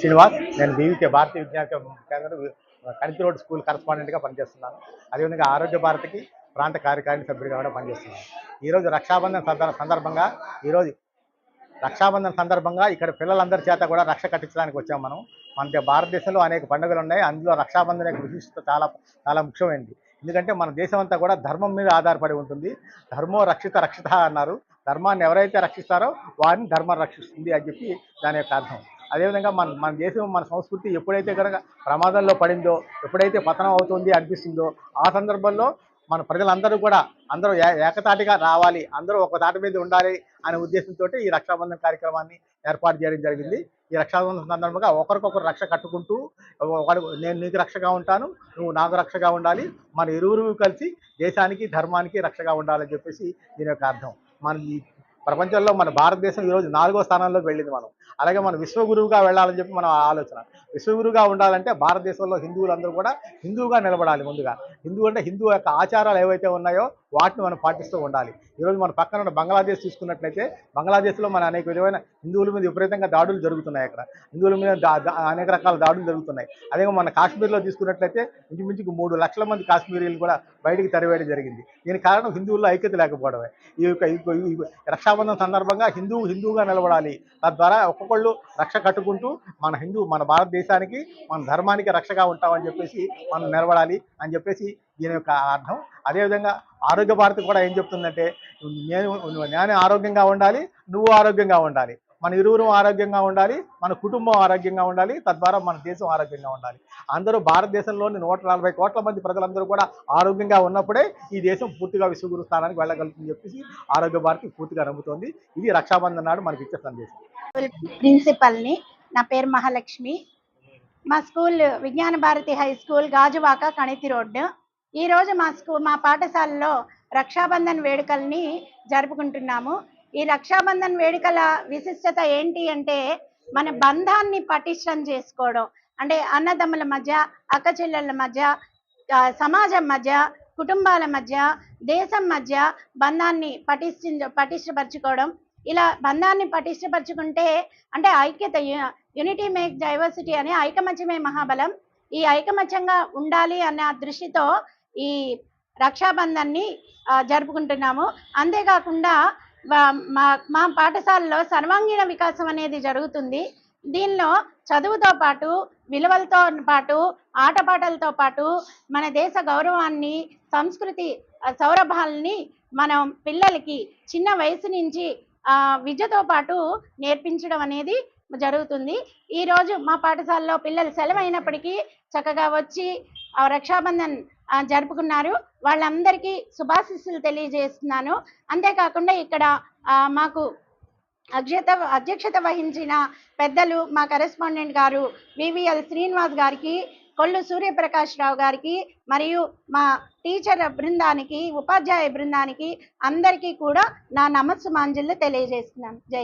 శ్రీనివాస్ నేను బీవీకే భారతీయ విజ్ఞాన కేంద్రం కణితి రోడ్ స్కూల్ కరస్పాండెంట్గా పనిచేస్తున్నాను. అదేవిధంగా ఆరోగ్య భారతికి ప్రాంత కార్యకారిణి సభ్యుడిగా కూడా పనిచేస్తున్నాను. ఈరోజు రక్షాబంధన్ సందర్భంగా ఈరోజు రక్షాబంధన్ సందర్భంగా ఇక్కడ పిల్లలందరి చేత కూడా రక్ష కట్టించడానికి వచ్చాం మనం. మన భారతదేశంలో అనేక పండుగలు ఉన్నాయి అందులో రక్షాబంధన్ యొక్క విశిష్టత చాలా చాలా ముఖ్యమైనది. ఎందుకంటే మన దేశం అంతా కూడా ధర్మం మీద ఆధారపడి ఉంటుంది. ధర్మో రక్షిత రక్షిత అన్నారు. ధర్మాన్ని ఎవరైతే రక్షిస్తారో వారిని ధర్మం రక్షిస్తుంది అని చెప్పి దాని యొక్క అర్థం. అదేవిధంగా మన మన దేశం మన సంస్కృతి ఎప్పుడైతే కనుక ప్రమాదంలో పడిందో ఎప్పుడైతే పతనం అవుతుంది అనిపిస్తుందో ఆ సందర్భంలో మన ప్రజలందరూ కూడా అందరూ ఏ- ఏకతాటిగా రావాలి అందరూ ఒక తాటి మీద ఉండాలి అనే ఉద్దేశంతో ఈ రక్షాబంధన్ కార్యక్రమాన్ని ఏర్పాటు చేయడం జరిగింది. ఈ రక్షాబంధన్ సందర్భంగా ఒకరికొకరు రక్ష కట్టుకుంటూ ఒకడు నేను నీకు రక్షగా ఉంటాను నువ్వు నాకు రక్షగా ఉండాలి మన ఇరువురు కలిసి దేశానికి ధర్మానికి రక్షగా ఉండాలని చెప్పేసి దీని యొక్క అర్థం. మన ప్రపంచంలో మన భారతదేశం ఈరోజు నాలుగో స్థానంలోకి వెళ్ళింది మనం. అలాగే మనం విశ్వగురువుగా వెళ్ళాలని చెప్పి మన ఆలోచన. విశ్వగురువుగా ఉండాలంటే భారతదేశంలో హిందువులందరూ కూడా హిందువుగా నిలబడాలి ముందుగా. హిందువు అంటే హిందువు యొక్క ఆచారాలు ఏవైతే ఉన్నాయో వాటిని మనం పాటిస్తూ ఉండాలి. ఈరోజు మన పక్కన ఉన్న బంగ్లాదేశ్ చూసుకున్నట్లయితే బంగ్లాదేశ్లో మన అనేక విధమైన హిందువుల మీద విపరీతంగా దాడులు జరుగుతున్నాయి అక్కడ. హిందువుల మీద దా- అనేక రకాల దాడులు జరుగుతున్నాయి. అదే మన కాశ్మీర్లో తీసుకున్నట్లయితే ఇంచుమించుకు మూడు లక్షల మంది కాశ్మీరీలు కూడా బయటికి తరివేయడం జరిగింది. దీనికి కారణం హిందువుల్లో ఐక్యత లేకపోవడమే. ఈ యొక్క రక్షాబంధం సందర్భంగా హిందువు హిందువుగా నిలబడాలి. తద్వారా ఒక్కొక్కళ్ళు రక్ష కట్టుకుంటూ మన హిందూ మన భారతదేశానికి మన ధర్మానికి రక్షగా ఉంటామని చెప్పేసి మనం నిలబడాలి అని చెప్పేసి దీని యొక్క అర్థం. అదేవిధంగా ఆరోగ్య భారతి కూడా ఏం చెప్తుందంటే నేను నేను ఆరోగ్యంగా ఉండాలి నువ్వు ఆరోగ్యంగా ఉండాలి. మన ఇరువురు ఆరోగ్యంగా ఉండాలి మన కుటుంబం ఆరోగ్యంగా ఉండాలి తద్వారా మన దేశం ఆరోగ్యంగా ఉండాలి. అందరూ భారతదేశంలోని నూట నలభై కోట్ల మంది ప్రజలందరూ కూడా ఆరోగ్యంగా ఉన్నప్పుడే ఈ దేశం పూర్తిగా విశ్వగురు స్థానానికి వెళ్ళగలుగుతుందని చెప్పేసి ఆరోగ్య భారతి పూర్తిగా నమ్ముతోంది. ఇది రక్షాబంధన్ నాడు మనకి ఇచ్చే సందేశం. ప్రిన్సిపల్ని నా పేరు మహాలక్ష్మి. మా స్కూల్ విజ్ఞాన భారతి హై స్కూల్ గాజువాక కణితి రోడ్డు. ఈరోజు మా స్కూ మా పాఠశాలలో రక్షాబంధన్ వేడుకల్ని జరుపుకుంటున్నాము. ఈ రక్షాబంధన్ వేడుకల విశిష్టత ఏంటి అంటే మన బంధాన్ని పటిష్టం చేసుకోవడం. అంటే అన్నదమ్ముల మధ్య అక్క చెల్లెళ్ళ మధ్య సమాజం మధ్య కుటుంబాల మధ్య దేశం మధ్య బంధాన్ని పటిష్ట పటిష్టపరచుకోవడం. ఇలా బంధాన్ని పటిష్టపరచుకుంటే అంటే ఐక్యత యూనిటీ మేక్ డైవర్సిటీ అనే ఐకమత్యమే మహాబలం. ఈ ఐకమత్యంగా ఉండాలి అన్న దృష్టితో ఈ రక్షాబంధాన్ని జరుపుకుంటున్నాము. అంతేకాకుండా మా మా పాఠశాలలో సర్వాంగీణ వికాసం అనేది జరుగుతుంది. దీనిలో చదువుతో పాటు విలువలతో పాటు ఆటపాటలతో పాటు మన దేశ గౌరవాన్ని సంస్కృతి సౌరభాలని మనం పిల్లలకి చిన్న వయసు నుంచి విద్యతో పాటు నేర్పించడం అనేది జరుగుతుంది. ఈరోజు మా పాఠశాలలో పిల్లలు సెలవైనప్పటికీ చక్కగా వచ్చి రక్షాబంధన్ జరుపుకున్నారు. వాళ్ళందరికీ శుభాశిస్సులు తెలియజేస్తున్నాను. అంతేకాకుండా ఇక్కడ మాకు అధ్యత అధ్యక్షత వహించిన పెద్దలు మా కరెస్పాండెంట్ గారు వివిఎల్ శ్రీనివాస్ గారికి కొల్లు సూర్యప్రకాష్ రావు గారికి మరియు మా టీచర్ బృందానికి ఉపాధ్యాయ బృందానికి అందరికీ కూడా నా నమస్సు మాంజులు తెలియజేస్తున్నాను. జై